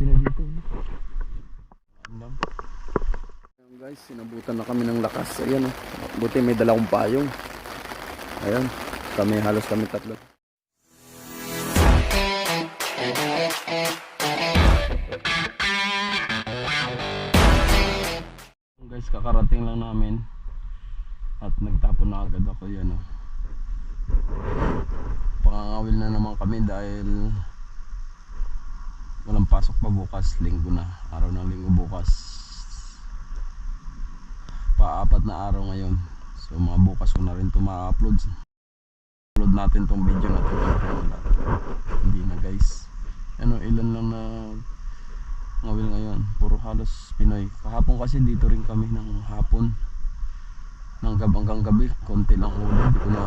Pinoy dito. Alam. Ayan guys, sinabutan na kami ng lakas. Ayan oh. Buti may dala kong payong. Ayan. Kami halos kami tatlo. Guys, kakarating lang namin. At nagtapon na agad ako yan oh. Pangangawil na naman kami dahil walang pasok pa bukas, linggo na. Araw ng linggo bukas. Paapat na araw ngayon. So mga bukas ko na rin ito ma-upload. Upload natin tong video na ito. Hindi na guys. Ano, ilan lang na ngawil ngayon. Puro halos Pinoy. Kahapon kasi dito rin kami ng hapon. Ng gab hanggang gabi. Konti lang huli. Hindi ko na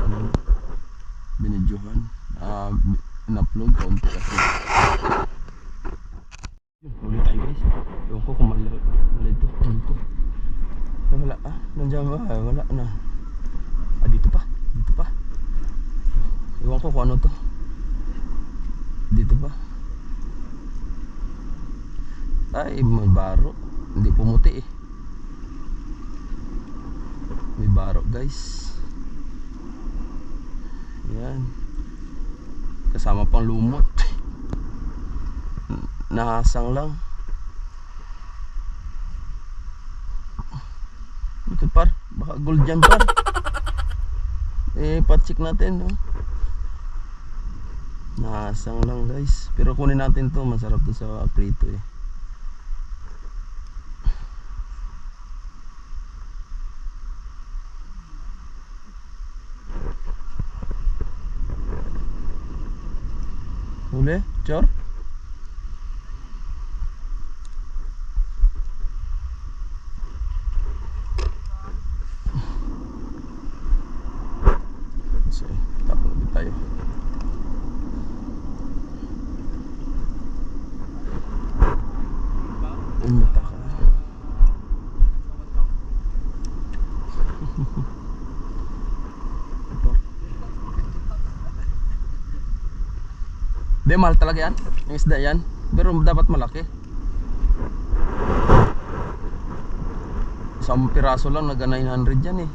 ano, binidyohan. Ah, in-upload konti kasi. Yun, tayo guys. Ewan ko kung mali, mali ito. Ano ito? Ah, wala ah. Nandiyan ba? Ah, wala na. Ah, dito pa. Dito pa. Ewan ko kung ano to. Dito pa. Ay, may baro. Hindi pumuti eh. May baro guys. Yan. Kasama pang lumot. Nahasang lang. Ito par, baka gold yan par. eh, patsik natin, no? Nahasang lang guys. Pero kunin natin to, masarap to sa prito eh. Huli, Chor? So, tapos ulit tayo. Umata ka. Ito. Di, mahal talaga yan. Yung isda yan. Pero dapat malaki. Isang piraso lang, naga 900 yan eh.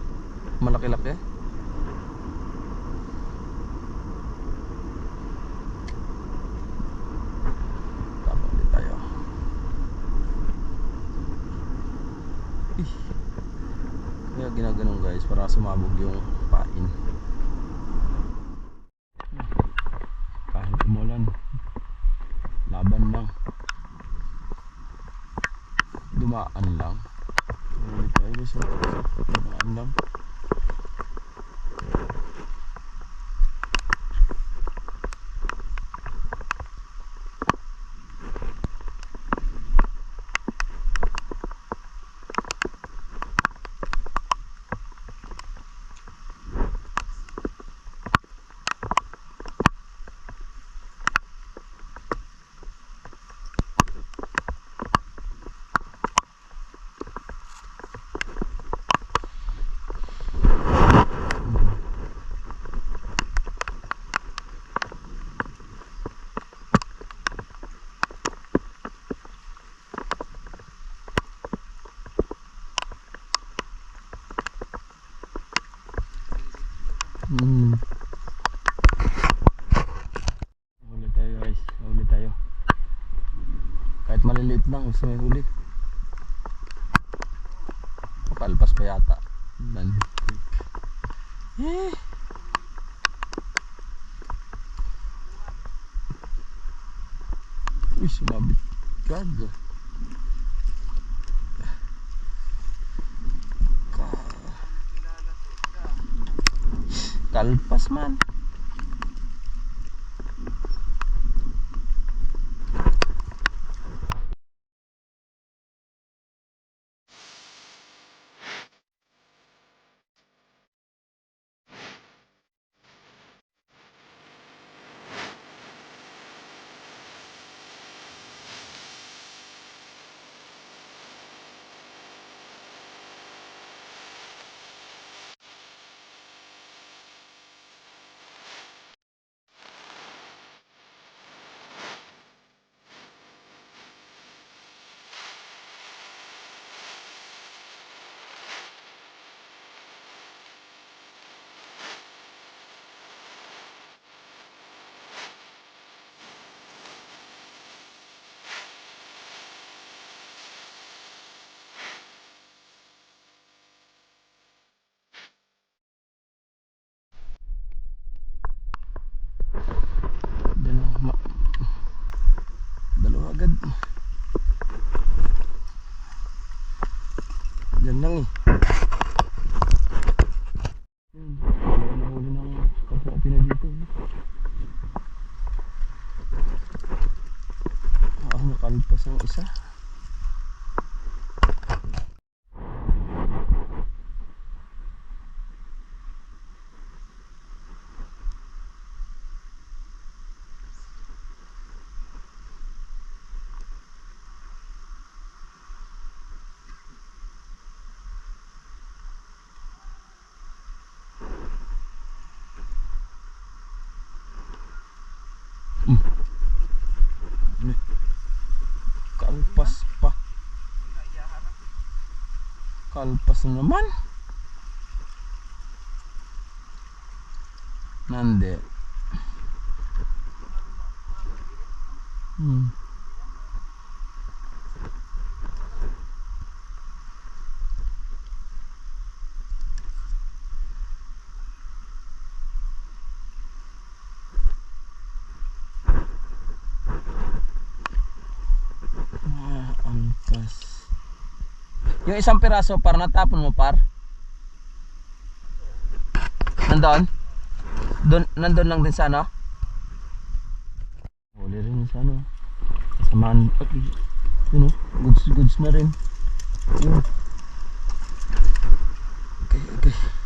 Malaki-laki. Tama ulit tayo. Ih. Kaya ginaganon guys para sumabog yung pain. Kahit umulan, laban lang. Dumaan lang. Ulit tayo oh. Dumaan lang. Mm. Huli tayo guys, huli tayo. Kahit maliliit lang, gusto may huli. Palpas pa yata. Dan. Eh. Uy, sumabit kaga. Kalpas man. Kalpas ang isa. Kalpas pa. Kalpas na naman. Nande. Hmm. Ah, Yung isang piraso par natapon mo par? Nandoon? Doon, nandun lang din sa ano? Huli rin sa ano. Kasamaan pag yun oh, goods goods na rin. Yun. Okay, okay.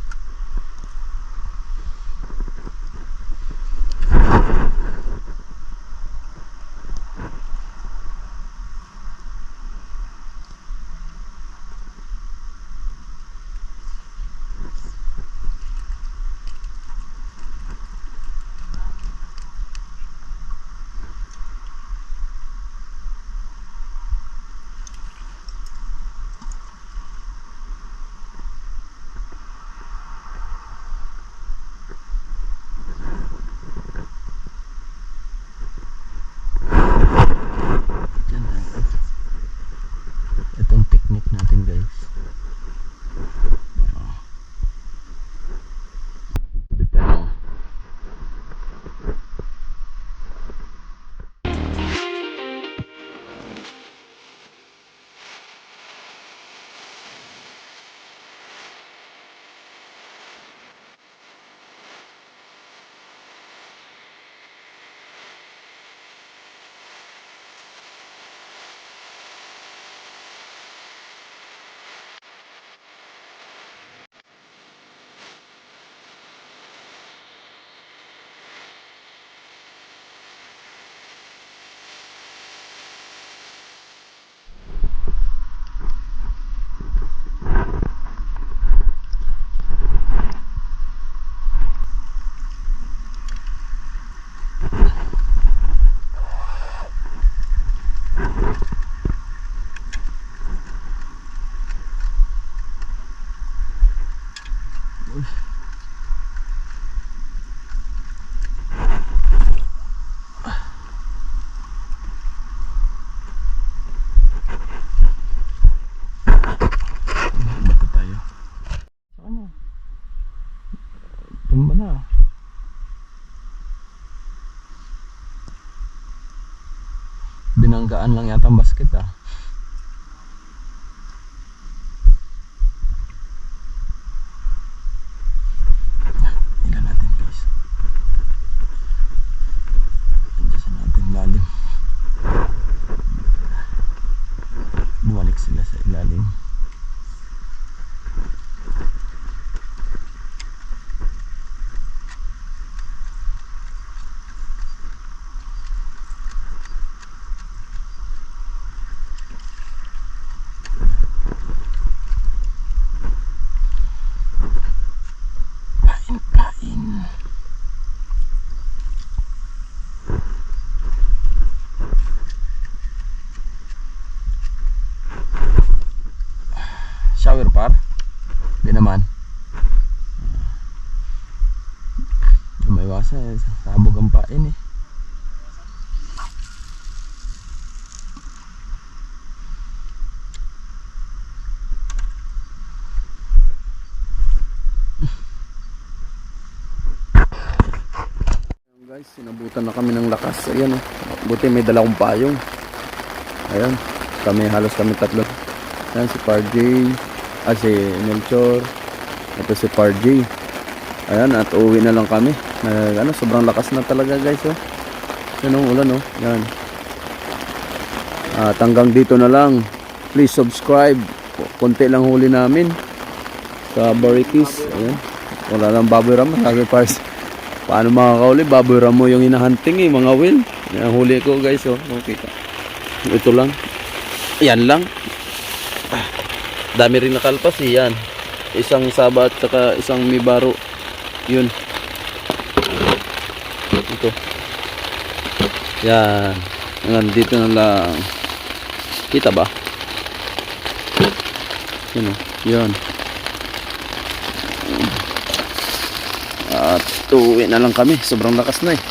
Tumba na. Binanggaan lang yata ang basket ah. Ilan natin guys. Andiyan natin lalim. Bumalik sila sa ilalim. Pain, pain. Shower par? Di naman. Uh, eh. Sabog ang pain eh. Ayan guys, sinabutan na kami ng lakas. Ayan oh. Buti may dala kong payong. Ayan. Kami halos kami tatlo. Ayan si Parj. Ah si Melchor. Ito si Parj. Ayan at uwi na lang kami. Nag, ano, sobrang lakas na talaga guys oh. Yan ang ulan oh. Yan. At hanggang dito na lang. Please subscribe. Konti lang huli namin. Sa Barikis. Ayan. Wala lang baboy ram. Sacrifice. Paano makakauli? Baboy ram mo yung hinahunting eh. Mga will. Yan huli ko guys. Oh. Makita. Ito lang. Yan lang. Ah, Dami rin nakalpas eh. Yan. Isang saba at saka isang mibaro. Yun. Ito. Yan. Hanggang dito na lang. Kita ba? Yun o. Yan. At tuwi na lang kami. Sobrang lakas na eh.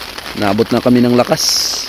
Naabot na kami ng lakas.